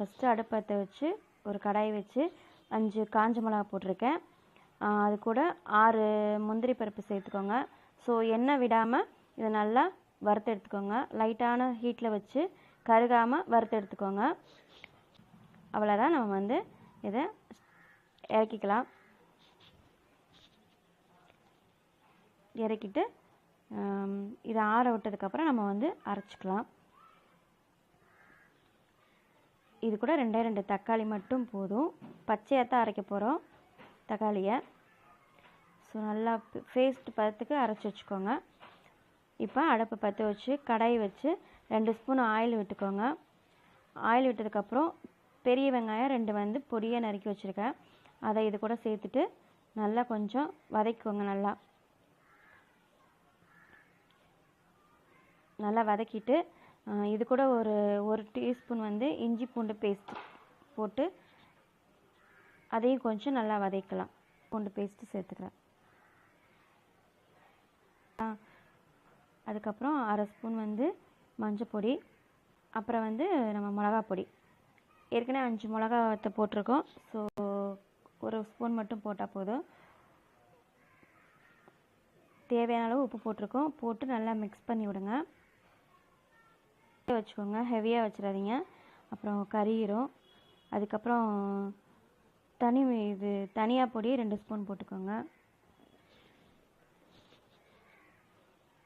First அடுப்பத்தை வச்சு ஒரு கடாய் வச்சு அஞ்சு காஞ்ச மிளகா போட்டிருக்கேன். அது கூட ஆறு முந்திரி பருப்பு சேர்த்துக்கோங்க. ஸோ எண்ணெய் விடாமல் இதை நல்லா வறுத்து எடுத்துக்கோங்க. லைட்டான ஹீட்டில் வச்சு கருகாமல் வறுத்து எடுத்துக்கோங்க. அவ்வளோதான் நம்ம வந்து இதை இறக்கிக்கலாம். இறக்கிட்டு இதை ஆற விட்டதுக்கப்புறம் நம்ம வந்து அரைச்சிக்கலாம். இது கூட ரெண்டே ரெண்டு தக்காளி மட்டும் போதும். பச்சையாக தான் அரைக்க போகிறோம் தக்காளியை. ஸோ நல்லா பேஸ்ட் பதத்துக்கு அரைச்சி வச்சுக்கோங்க. இப்போ அடுப்பு பற்ற வச்சு கடாய் வச்சு ரெண்டு ஸ்பூன் ஆயில் விட்டுக்கோங்க. ஆயில் விட்டதுக்கப்புறம் பெரிய வெங்காயம் ரெண்டு வந்து பொடியாக நறுக்கி வச்சுருக்கேன். அதை இது கூட சேர்த்துட்டு நல்லா கொஞ்சம் வதக்கிக்கோங்க நல்லா. நல்லா வதக்கிட்டு இது கூட ஒரு ஒரு டீஸ்பூன் வந்து இஞ்சி பூண்டு பேஸ்ட் போட்டு அதையும் கொஞ்சம் நல்லா வதக்கலாம். பூண்டு பேஸ்ட்டு சேர்த்துக்கிறேன். ஆ, அதுக்கப்புறம் அரை ஸ்பூன் வந்து மஞ்சள் பொடி அப்புறம் வந்து நம்ம மிளகா பொடி. ஏற்கனவே அஞ்சு மிளகாத்தை போட்டிருக்கோம். ஸோ ஒரு ஸ்பூன் மட்டும் போட்டால் போதும். தேவையான அளவு உப்பு போட்டிருக்கோம். போட்டு நல்லா மிக்ஸ் பண்ணி விடுங்க. வச்சுக்கோங்க. ஹெவியாக வச்சிடாதீங்க. அப்புறம் கறியிரும் அதுக்கப்புறம் தனி இது தனியா பொடி ரெண்டு ஸ்பூன் போட்டுக்கோங்க.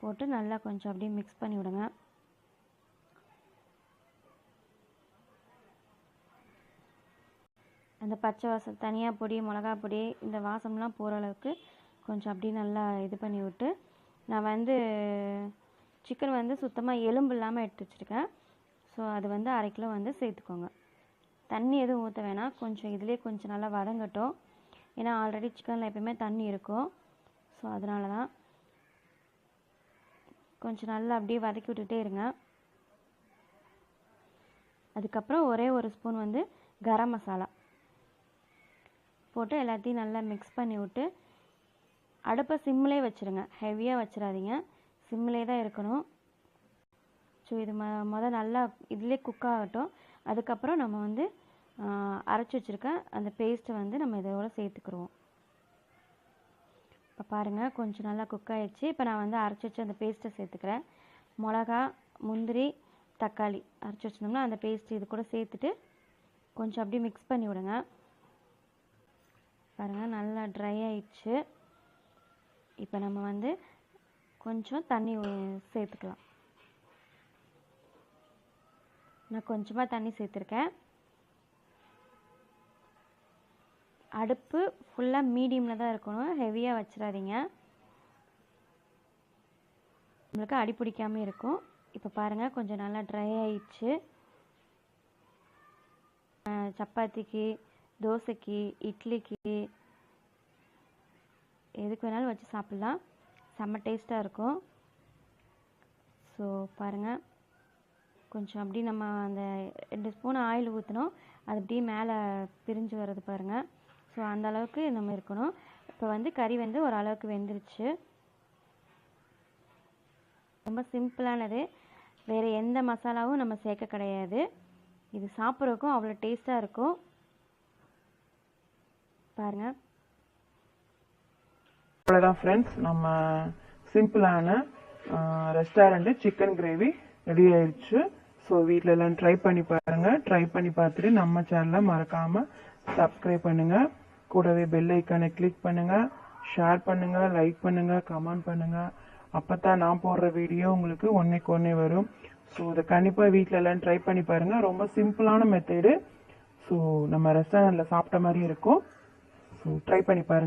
போட்டு நல்லா கொஞ்சம் அப்படியே மிக்ஸ் பண்ணி விடுங்க. அந்த பச்சை வாசம் தனியா பொடி மிளகா பொடி இந்த வாசம்லாம் போகிற அளவுக்கு கொஞ்சம் அப்படியே நல்லா இது பண்ணி விட்டு நான் வந்து சிக்கன் வந்து சுத்தமாக எலும்பு இல்லாமல் எடுத்து வச்சுருக்கேன். ஸோ அது வந்து அரை கிலோ வந்து சேர்த்துக்கோங்க. தண்ணி எதுவும் ஊற்ற வேணாம். கொஞ்சம் இதுலேயே கொஞ்சம் நல்லா வதங்கட்டும். ஏன்னா ஆல்ரெடி சிக்கனில் எப்பயுமே தண்ணி இருக்கும். ஸோ அதனால தான் கொஞ்சம் நல்லா அப்படியே வதக்கி விட்டுட்டே இருங்க. அதுக்கப்புறம் ஒரே ஒரு ஸ்பூன் வந்து கரம் மசாலா போட்டு எல்லாத்தையும் நல்லா மிக்ஸ் பண்ணி விட்டு அடுப்பை சிம்மிலே வச்சுருங்க. ஹெவியாக வச்சிடாதீங்க. சிம்மிலே தான் இருக்கணும். ஸோ இது ம முத நல்லா இதிலே குக் ஆகட்டும். அதுக்கப்புறம் நம்ம வந்து அரைச்சி வச்சுருக்க அந்த பேஸ்ட்டை வந்து நம்ம இதோட சேர்த்துக்குருவோம். இப்போ பாருங்கள் கொஞ்சம் நல்லா குக் ஆகிடுச்சு இப்போ நான் வந்து அரைச்சி வச்சு அந்த பேஸ்ட்டை சேர்த்துக்கிறேன். மிளகா முந்திரி தக்காளி அரைச்சி வச்சிருந்தோம்னா அந்த பேஸ்ட் இது கூட சேர்த்துட்டு கொஞ்சம் அப்படியே மிக்ஸ் பண்ணி விடுங்க. பாருங்கள் நல்லா ட்ரை ஆயிடுச்சு. இப்போ நம்ம வந்து கொஞ்சம் தண்ணி சேர்த்துக்கலாம். நான் கொஞ்சமாக தண்ணி சேர்த்துருக்கேன். அடுப்பு ஃபுல்லாக மீடியமில் தான் இருக்கணும். ஹெவியாக வச்சிடாதீங்க. நம்மளுக்கு அடி பிடிக்காம இருக்கும். இப்போ பாருங்கள் கொஞ்சம் நல்லா ட்ரை ஆயிடுச்சு. சப்பாத்திக்கு தோசைக்கு இட்லிக்கு எதுக்கு வேணாலும் வச்சு சாப்பிட்லாம். செம்ம டேஸ்ட்டாக இருக்கும். ஸோ பாருங்கள் கொஞ்சம் அப்படி நம்ம அந்த ரெண்டு ஸ்பூன் ஆயில் ஊற்றினோம் அது அப்படியே மேலே பிரிஞ்சு வர்றது பாருங்கள் ஸோ அந்த அளவுக்கு நம்ம இருக்கணும். இப்போ வந்து கறி வந்து ஒரு அளவுக்கு வெந்துருச்சு. ரொம்ப சிம்பிளானது. வேறு எந்த மசாலாவும் நம்ம சேர்க்க கிடையாது. இது சாப்பிட்றதுக்கும் அவ்வளோ டேஸ்ட்டாக இருக்கும். பாருங்கள் அவ்வளோதான் ஃப்ரெண்ட்ஸ் நம்ம சிம்பிளான ரெஸ்டாரண்ட் சிக்கன் கிரேவி ரெடி ஆயிடுச்சு ஸோ வீட்டில் எல்லாம் ட்ரை பண்ணி பாருங்க. ட்ரை பண்ணி பார்த்துட்டு நம்ம சேனலை மறக்காம சப்ஸ்கிரைப் பண்ணுங்க. கூடவே பெல் ஐக்கானை கிளிக் பண்ணுங்க. ஷேர் பண்ணுங்க லைக் பண்ணுங்க கமெண்ட் பண்ணுங்க. அப்பதான் நான் போடுற வீடியோ உங்களுக்கு ஒன்னைக்கு ஒன்னே வரும். ஸோ இதை கண்டிப்பாக வீட்டில் எல்லாம் ட்ரை பண்ணி பாருங்க. ரொம்ப சிம்பிளான மெத்தேடு ஸோ நம்ம ரெஸ்டாரண்ட்டில் சாப்பிட்ட மாதிரி இருக்கும். ஸோ ட்ரை பண்ணி பாருங்க.